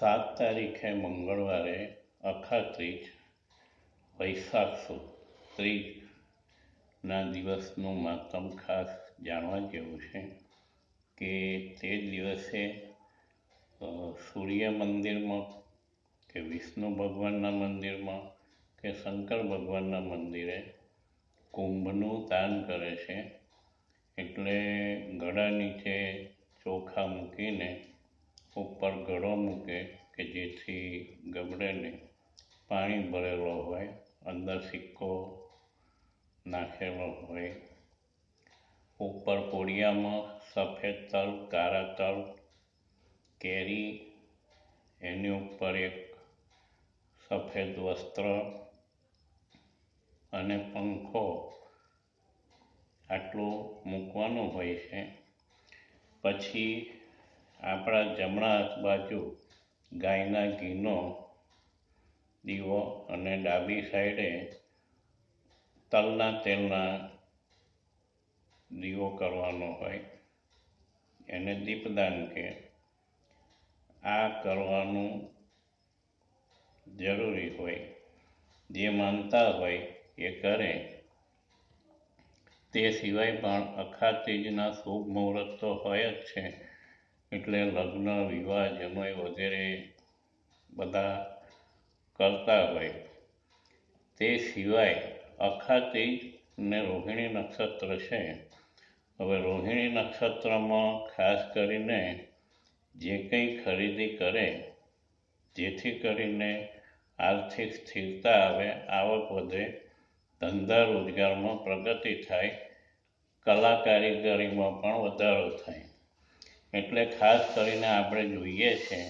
સાત તારીખે મંગળવારે અખાત્રીજ વૈશાખ સુદ ત્રીજના દિવસનું મહત્તમ ખાસ જાણવા જેવું છે કે તે દિવસે સૂર્ય મંદિરમાં કે વિષ્ણુ ભગવાનના મંદિરમાં કે શંકર ભગવાનના મંદિરે કુંભનું દાન કરે છે. એટલે ગળા નીચે ચોખા મૂકીને ઉપર ઘડો મૂકે કે જેથી ગબડે પાણી ભરેલો હોય, અંદર સિક્કો નાખેલો હોય. ઉપર કોડિયામાં સફેદ તલ, કાળા તલ કેરી, એની ઉપર એક સફેદ વસ્ત્ર અને પંખો આટલું મૂકવાનું હોય છે. પછી આપણા જમણા હાથ બાજુ ગાયના ઘીનો દીવો અને ડાબી સાઈડે તલના તેલના દીવો કરવાનો હોય. એને દીપદાન કે આ કરવાનું જરૂરી હોય. જે માનતા હોય એ કરે. તે સિવાય પણ અખાત્રીજના શુભ મુહૂર્ત તો હોય જ છે. એટલે લગ્ન, વિવાહ જમય વગેરે બધા કરતા હોય. તે સિવાય અખાતી ને રોહિણી નક્ષત્ર છે. હવે રોહિણી નક્ષત્રમાં ખાસ કરીને જે કંઈ ખરીદી કરે, જેથી કરીને આર્થિક સ્થિરતા આવે, આવક વધે, ધંધા રોજગારમાં પ્રગતિ થાય કલા કારીગરીમાં પણ વધારો થાય. એટલે ખાસ કરીને આપણે જોઈએ છે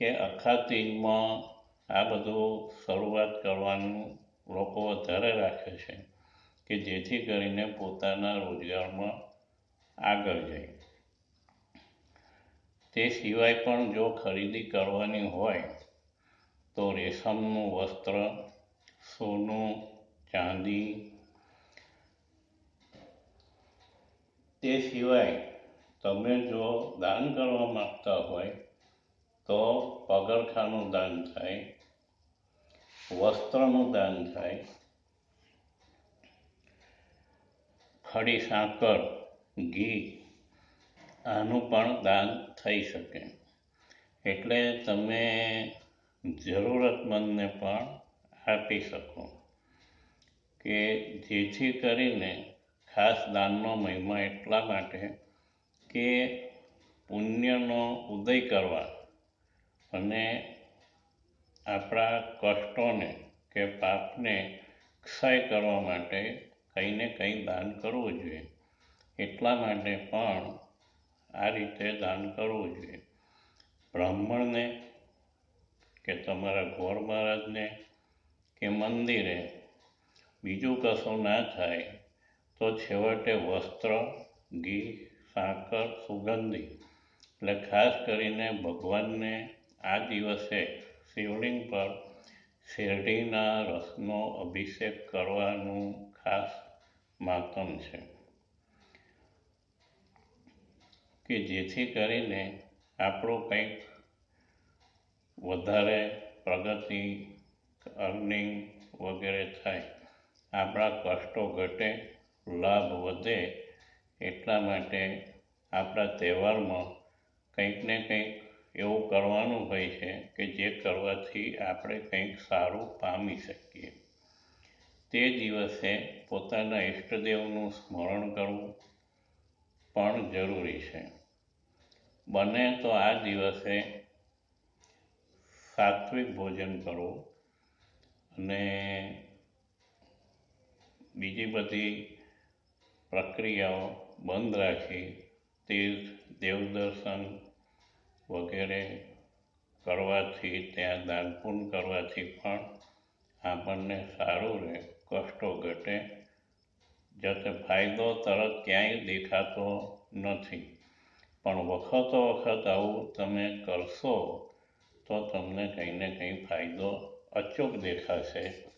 કે અખાત્રીજમાં આ બધું શરૂઆત કરવાનું લોકો વધારે રાખે છે કે જેથી કરીને પોતાના રોજગારમાં આગળ જાય. તે સિવાય પણ જો ખરીદી કરવાની હોય તો રેશમનું વસ્ત્ર, સોનું, ચાંદી, તે સિવાય તમે જો દાન કરવા માગતા હોય, તો પગરખાંનું દાન થાય, વસ્ત્રનું દાન થાય, ખડી સાકર ઘી, આનું પણ દાન થઈ શકે. એટલે તમે જરૂરતમંદને પણ આપી શકો કે જેથી કરીને ખાસ દાનનો મહિમા એટલા માટે કે પુણ્યનો ઉદય કરવા અને આપણા કષ્ટોને કે પાપને ક્ષય કરવા માટે કંઈ ને કંઈ દાન કરવું જોઈએ. એટલા માટે પણ આ રીતે દાન કરવું જોઈએ. બ્રાહ્મણને કે તમારા ગોર મહારાજને કે મંદિરે બીજું કશું ના થાય તો છેવટે વસ્ત્ર, ઘી સાકર સુગંધી. એટલે ખાસ કરીને ભગવાનને આ દિવસે શિવલિંગ પર શેરડીના રસનો અભિષેક કરવાનું ખાસ માતમ છે. કે જેથી કરીને આપણું કંઈક વધારે પ્રગતિ, અર્નિંગ વગેરે થાય. આપણા કષ્ટો ઘટે, લાભ વધે એટલા માટે આપણા તહેવારમાં કંઈક ને કંઈક એવું કરવાનું હોય છે કે જે કરવાથી આપણે કંઈક સારું પામી શકીએ. તે દિવસે પોતાના ઈષ્ટદેવનું સ્મરણ કરવું પણ જરૂરી છે. બને તો આ દિવસે સાત્વિક ભોજન કરવું અને બીજી બધી પ્રક્રિયાઓ બંધ રાખી તીર્થ દેવદર્શન વગેરે કરવાથી, ત્યાં દાન પુણ્ય કરવાથી પણ આપણને સારું રહે, કષ્ટો ઘટે. જતે ફાયદો તરત ક્યાંય દેખાતો નથી. પણ વખતો વખત આવું તમે કરશો તો તમને કંઈ ને કંઈ ફાયદો અચૂક દેખાશે.